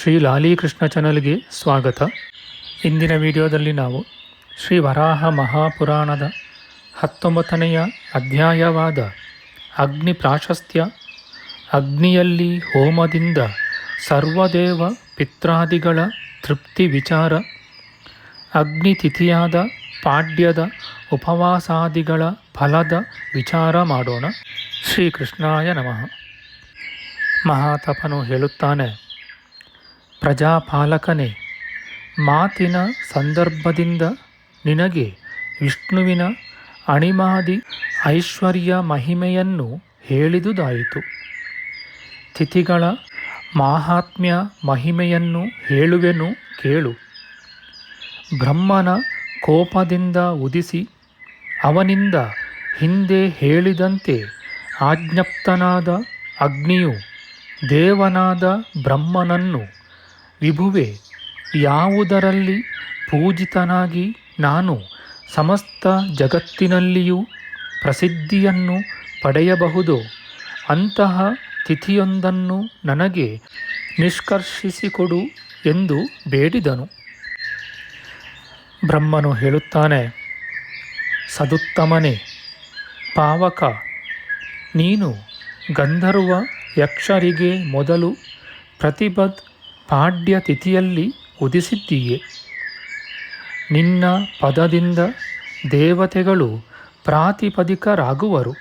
ಶ್ರೀ ಲಾಲೀಕೃಷ್ಣ ಚಾನಲ್ಗೆ ಸ್ವಾಗತ. ಇಂದಿನ ವಿಡಿಯೋದಲ್ಲಿ ನಾವು ಶ್ರೀ ವರಾಹ ಮಹಾಪುರಾಣದ ಹತ್ತೊಂಬತ್ತನೆಯ ಅಧ್ಯಾಯವಾದ ಅಗ್ನಿ ಪ್ರಾಶಸ್ತ್ಯ, ಅಗ್ನಿಯಲ್ಲಿ ಹೋಮದಿಂದ ಸರ್ವದೇವ ಪಿತ್ರಾದಿಗಳ ತೃಪ್ತಿ ವಿಚಾರ, ಅಗ್ನಿ ತಿಥಿಯಾದ ಪಾಡ್ಯದ ಉಪವಾಸಾದಿಗಳ ಫಲದ ವಿಚಾರ ಮಾಡೋಣ. ಶ್ರೀಕೃಷ್ಣಾಯ ನಮಃ. ಮಹಾತಪನು ಹೇಳುತ್ತಾನೆ ಪ್ರಜಾಪಾಲಕನೇ, ಮಾತಿನ ಸಂದರ್ಭದಿಂದ ನಿನಗೆ ವಿಷ್ಣುವಿನ ಅಣಿಮಾದಿ ಐಶ್ವರ್ಯ ಮಹಿಮೆಯನ್ನು ಹೇಳಿದುದಾಯಿತು. ತಿಥಿಗಳ ಮಾಹಾತ್ಮ್ಯ ಮಹಿಮೆಯನ್ನು ಹೇಳುವೆನು ಕೇಳು. ಬ್ರಹ್ಮನ ಕೋಪದಿಂದ ಉದಿಸಿ, ಅವನಿಂದ ಹಿಂದೆ ಹೇಳಿದಂತೆ ಆಜ್ಞಪ್ತನಾದ ಅಗ್ನಿಯು ದೇವನಾದ ಬ್ರಹ್ಮನನ್ನು ವಿಭುವೆ, ಯಾವುದರಲ್ಲಿ ಪೂಜಿತನಾಗಿ ನಾನು ಸಮಸ್ತ ಜಗತ್ತಿನಲ್ಲಿಯೂ ಪ್ರಸಿದ್ಧಿಯನ್ನು ಪಡೆಯಬಹುದು, ಅಂತಹ ತಿಥಿಯೊಂದನ್ನು ನನಗೆ ನಿಷ್ಕರ್ಷಿಸಿಕೊಡು ಎಂದು ಬೇಡಿದನು. ಬ್ರಹ್ಮನು ಹೇಳುತ್ತಾನೆ, ಸದುತ್ತಮನೇ, ಪಾವಕ, ನೀನು ಗಂಧರ್ವ ಯಕ್ಷರಿಗೆ ಮೊದಲು ಪ್ರತಿಬದ್ ಪಾಡ್ಯ ತಿಥಿಯಲ್ಲಿ ಉದಿಸಿದ್ದೀಯೆ. ನಿನ್ನ ಪದದಿಂದ ದೇವತೆಗಳು ಪ್ರಾತಿಪದಿಕರಾಗುವರು.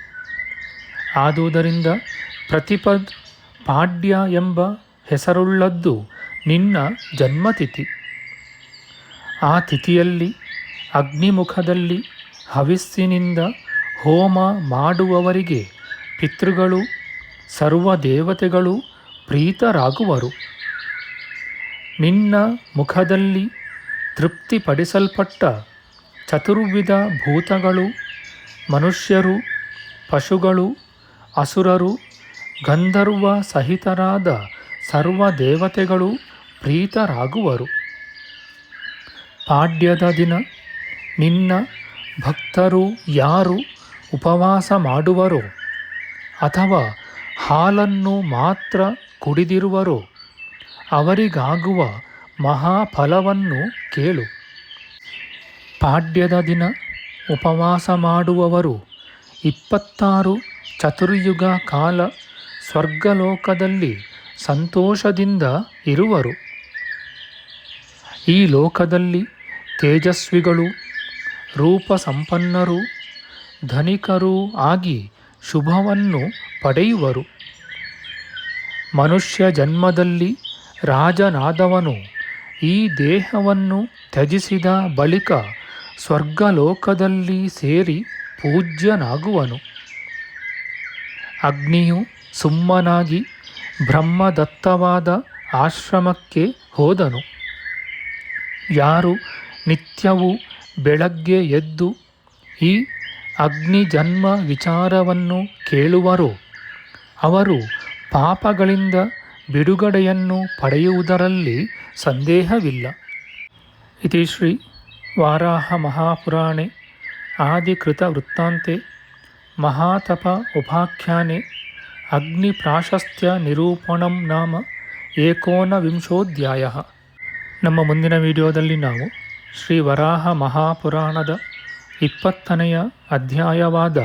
ಆದುದರಿಂದ ಪ್ರತಿಪದ್ ಪಾಡ್ಯ ಎಂಬ ಹೆಸರುಳ್ಳದ್ದು ನಿನ್ನ ಜನ್ಮತಿಥಿ. ಆ ತಿಥಿಯಲ್ಲಿ ಅಗ್ನಿಮುಖದಲ್ಲಿ ಹವಿಸ್ಸಿನಿಂದ ಹೋಮ ಮಾಡುವವರಿಗೆ ಪಿತೃಗಳು, ಸರ್ವ ದೇವತೆಗಳು ಪ್ರೀತರಾಗುವರು. ನಿನ್ನ ಮುಖದಲ್ಲಿ ತೃಪ್ತಿಪಡಿಸಲ್ಪಟ್ಟ ಚತುರ್ವಿಧ ಭೂತಗಳು, ಮನುಷ್ಯರು, ಪಶುಗಳು, ಅಸುರರು, ಗಂಧರ್ವ ಸಹಿತರಾದ ಸರ್ವ ದೇವತೆಗಳು ಪ್ರೀತರಾಗುವರು. ಪಾಡ್ಯದ ದಿನ ನಿನ್ನ ಭಕ್ತರು ಯಾರು ಉಪವಾಸ ಮಾಡುವರೋ ಅಥವಾ ಹಾಲನ್ನು ಮಾತ್ರ ಕುಡಿದಿರುವರೋ ಅವರಿಗಾಗುವ ಮಹಾಫಲವನ್ನು ಕೇಳು. ಪಾಡ್ಯದ ದಿನ ಉಪವಾಸ ಮಾಡುವವರು ಇಪ್ಪತ್ತಾರು ಚತುರ್ಯುಗ ಕಾಲ ಸ್ವರ್ಗಲೋಕದಲ್ಲಿ ಸಂತೋಷದಿಂದ ಇರುವರು. ಈ ಲೋಕದಲ್ಲಿ ತೇಜಸ್ವಿಗಳು ರೂಪ ಸಂಪನ್ನರು ಧನಿಕರೂ ಆಗಿ ಶುಭವನ್ನು ಪಡೆಯುವರು. ಮನುಷ್ಯ ಜನ್ಮದಲ್ಲಿ ರಾಜನಾದವನು. ಈ ದೇಹವನ್ನು ತ್ಯಜಿಸಿದ ಬಳಿಕ ಸ್ವರ್ಗಲೋಕದಲ್ಲಿ ಸೇರಿ ಪೂಜ್ಯನಾಗುವನು. ಅಗ್ನಿಯು ಸುಮ್ಮನಾಗಿ ಬ್ರಹ್ಮದತ್ತವಾದ ಆಶ್ರಮಕ್ಕೆ ಹೋದನು. ಯಾರು ನಿತ್ಯವೂ ಬೆಳಗ್ಗೆ ಎದ್ದು ಈ ಅಗ್ನಿ ಜನ್ಮ ವಿಚಾರವನ್ನು ಕೇಳುವರೋ, ಅವರು ಪಾಪಗಳಿಂದ ಬಿಡುಗಡೆಯನ್ನು ಪಡೆಯುವುದರಲ್ಲಿ ಸಂದೇಹವಿಲ್ಲ. ಇತಿ ಶ್ರೀ ವಾರಾಹ ಮಹಾಪುರಾಣೆ, ಆದಿಕೃತ ವೃತ್ತಾಂತೆ, ಮಹಾತಪ ಉಪಾಖ್ಯಾನೆ ಅಗ್ನಿ ಪ್ರಾಶಸ್ತ್ಯ ನಿರೂಪಣಂ ನಾಮ ಏಕೋನವಿಂಶೋಧ್ಯಾಯ. ನಮ್ಮ ಮುಂದಿನ ವಿಡಿಯೋದಲ್ಲಿ ನಾವು ಶ್ರೀ ವರಾಹ ಮಹಾಪುರಾಣದ ಇಪ್ಪತ್ತನೆಯ ಅಧ್ಯಾಯವಾದ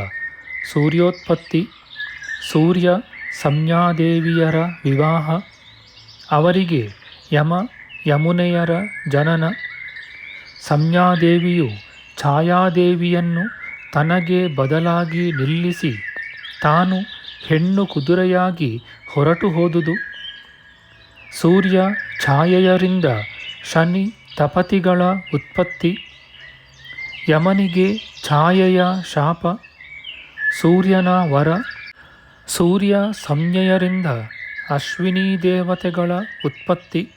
ಸೂರ್ಯೋತ್ಪತ್ತಿ, ಸೂರ್ಯ ಸಂಜ್ಞಾದೇವಿಯರ ವಿವಾಹ, ಅವರಿಗೆ ಯಮ ಯಮುನೆಯರ ಜನನ ಸಂಜ್ಞಾದೇವಿಯು ಛಾಯಾದೇವಿಯನ್ನು ತನಗೆ ಬದಲಾಗಿ ನಿಲ್ಲಿಸಿ ತಾನು ಹೆಣ್ಣು ಕುದುರೆಯಾಗಿ ಹೊರಟು ಹೋದುದು. ಸೂರ್ಯ ಛಾಯೆಯರಿಂದ ಶನಿ ತಪತಿಗಳ ಉತ್ಪತ್ತಿ, ಯಮನಿಗೆ ಛಾಯೆಯ ಶಾಪ, ಸೂರ್ಯನ ವರ ಸೂರ್ಯ ಸಂಜ್ಞೆಯರಿಂದ ಅಶ್ವಿನಿ ದೇವತೆಗಳ ಉತ್ಪತ್ತಿ.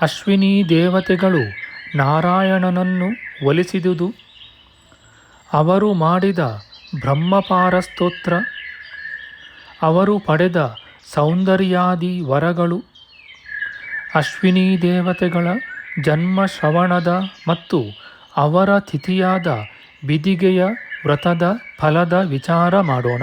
ಅಶ್ವಿನಿ ದೇವತೆಗಳು ನಾರಾಯಣನನ್ನು ಒಲಿಸಿದುದು. ಅವರು ಮಾಡಿದ ಬ್ರಹ್ಮಪಾರಸ್ತೋತ್ರ. ಅವರು ಪಡೆದ ಸೌಂದರ್ಯಾದಿ ವರಗಳು. ಅಶ್ವಿನಿ ದೇವತೆಗಳ ಜನ್ಮ ಶ್ರವಣದ ಮತ್ತು ಅವರ ತಿಥಿಯಾದ ಬಿದಿಗೆಯ ವ್ರತದ ಫಲದ ವಿಚಾರ ಮಾಡೋಣ.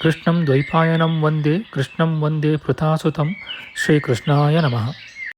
ಕೃಷ್ಣಂ ದ್ವೈಪಾಯನಂ ವಂದೇ ಕೃಷ್ಣಂ ವಂದೇ ಪೃಥಾಸುತಂ ಶ್ರೀಕೃಷ್ಣಾಯ ನಮಃ